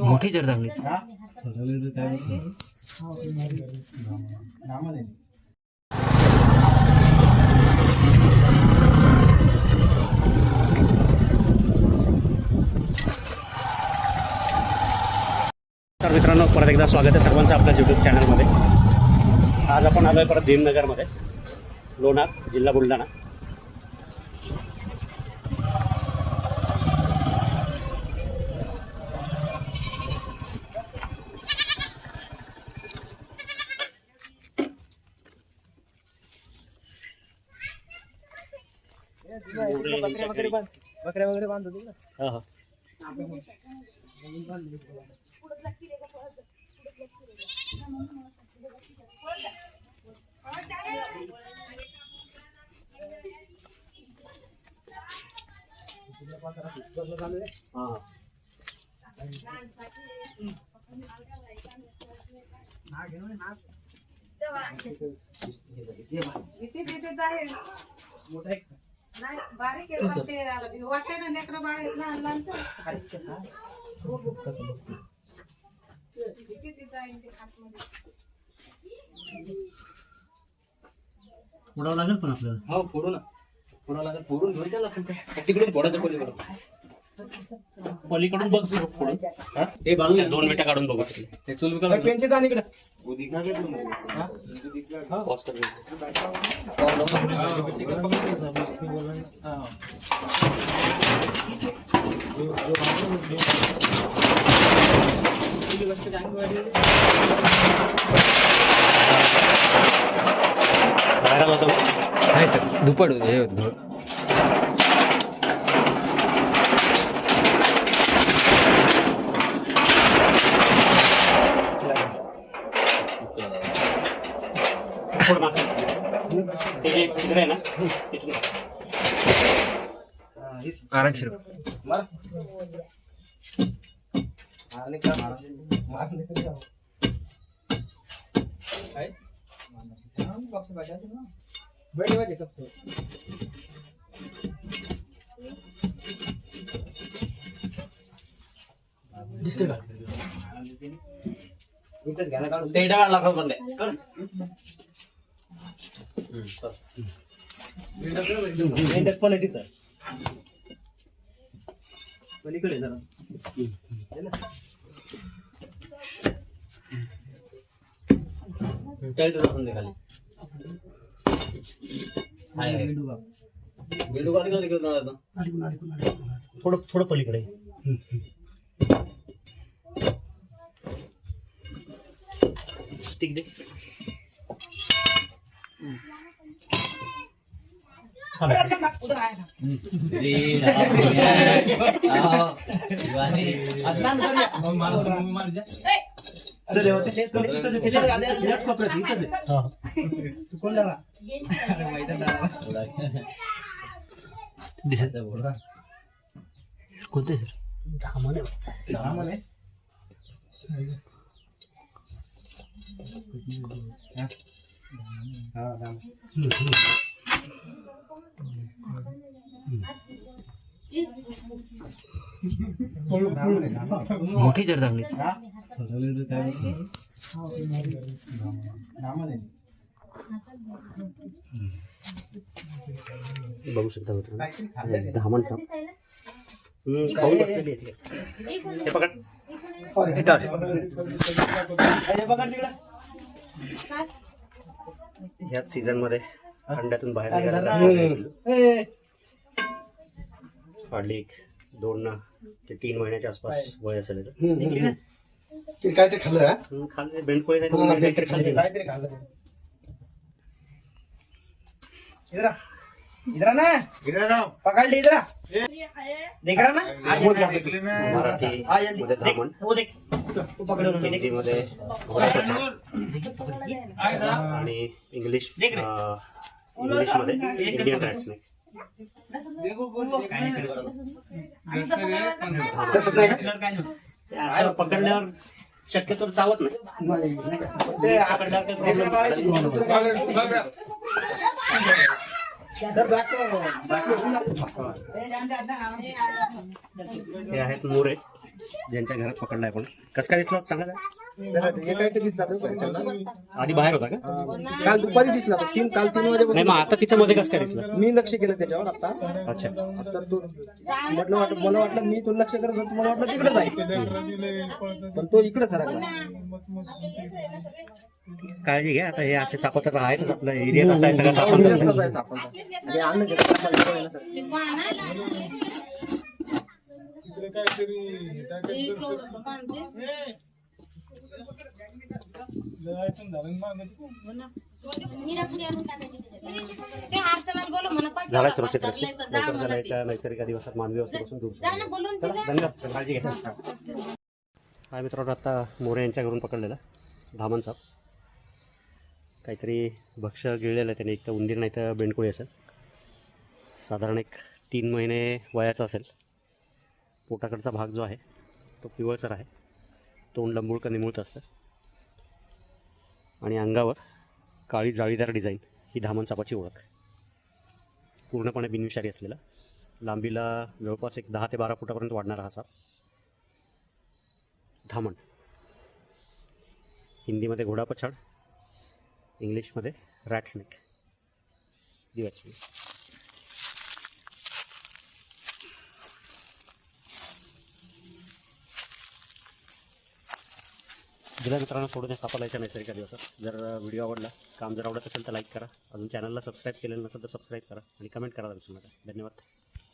मोठी जर चांगलीच तर मित्रांनो परत एकदा स्वागत आहे सर्वांचं आपल्या यूट्यूब चॅनलमध्ये आज आपण आलो आहे परत भीमनगरमध्ये लोणार जिल्हा बुलढाणा. बकऱ्या वगैरे बांधतो तिकडं हा, हा. हा, हा. नाही बारीक उडावं लागेल पण आपल्याला. हो फोडू ना. फोडा लागेल फोडून घेऊन त्याला. तिकडून फोडायचं पलीकडून पलीकडून बघ तू पुढून हा? हे त्या दोन विटा काढून बघू तिकडे ते चुल बिकाल पेनचेच आणि इकडे पॉज कर. बाहेर आला होता दुपट हे होतं. थोडं मागे. ते जे छिद्र आहे ना आरामशीर का काय बैठ वाजे कप से दिसते का? इथंच घ्या ना काढून ते डाळ लागतो पण काढ मेंढक पण आहे तिथं. पलीकडे जरा. है ना? टाईट बसून दे खाली. हाय, हाय. बेडूक आली का तिकडे जाणार आता? थोडं थोडं पलीकडे. स्टिक दे चल, हे होते, ते- ते- इथंच आहे, त्याच्या आधी- आधी- याच कोपऱ्यात, इथंच आहे. तू कोण दारा? दिसत कोणते सर हा, म्हणे. हा. हा, हा. हा, म्हणे, हा, म्हणे. मोठी जर चांगलीच हा? हा, म्हणे. बघू शकता मित्रांनो काहीतरी खाल्लं ते. धामणचा हम्म, खाऊन बसलेली आहे ती. हे पकड हे बघा. ह्याच सीझनमध्ये अंड्यातून बाहेर. ए, हार्डली एक दोन ते तीन महिन्याच्या आसपास वय असेल याचं. निघली ना? ते काय ते खाल्लं हा? खाल्ले हा, काहीतरी खाल्ली. इधर. इधर आ ना पकड़ ली इधर आ. देख रहा ना. मराठी. मध्ये देख, धामण वो देख. तू पकड़ो ना, देख. हिंदीमध्ये आणि इंग्लिश देख रे. इंग्लिशमध्ये इंडियन रॅट स्नेक तसंच नाही का? असं पकडल्यावर शक्यतो चावत नाही? ते पकडल्यावर काही problem नाही. सर बॅक बॅक हे आहेत मोरे ज्यांच्या घरात पकडलाय आपण कसं काय दिसला सांगा हे दिसला? आधी बाहेर होता का? काल दुपारी दिसला तो तीन काल तीन नाही वाजेपासून मग आता तिथं मध्ये कसं काय दिसलं? मी लक्ष केलं त्याच्यावर आता. अच्छा. आता तो म्हटलं वाटत मला वाटलं मी तो लक्ष करत होतो. मला वाटलं तिकडे जाईल पण तो इकडे सरकला काळजी घ्या आता हे असे सापत्र आहेतच आपल्या एरियात असा आहे सगळा सापत्र ना सर. झाला सुरक्षित रस्ते लवकर झाल्याच्या नैसर्गिक दिवसात मानवी व्यवस्थेपासून दूर धन्यवाद काळजी घ्या. हा मित्रांनो आता मोरे यांच्या घरून पकडलेला धामण साप. काहीतरी भक्ष गिळलेलं आहे त्याने. एक तर उंदीर नाही तर बेंडकोळी असेल. साधारण एक तीन महिने वयाचा असेल. पोटाकडचा भाग जो आहे तो पिवळसर आहे. तोंड लंबुळकं निमुळत असतं. आणि अंगावर काळी जाळीदार डिझाईन ही धामण सापाची ओळख. पूर्णपणे बिनविषारी असलेला. लांबीला जवळपास एक दहा ते बारा फुटापर्यंत वाढणारा हा साप. धामण. हिंदीमध्ये घोडापछाड इंग्लिशमध्ये रॅट स्नेक दिवाची दिला मित्रांनो सोडून सापाला याच्या नैसर्गिक दिवसात जर व्हिडिओ आवडला काम जर आवडत असेल तर लाईक करा. अजून चॅनलला सबस्क्राईब केलेलं नसेल तर सबस्क्राईब करा आणि कमेंट करायला विसरू नका धन्यवाद.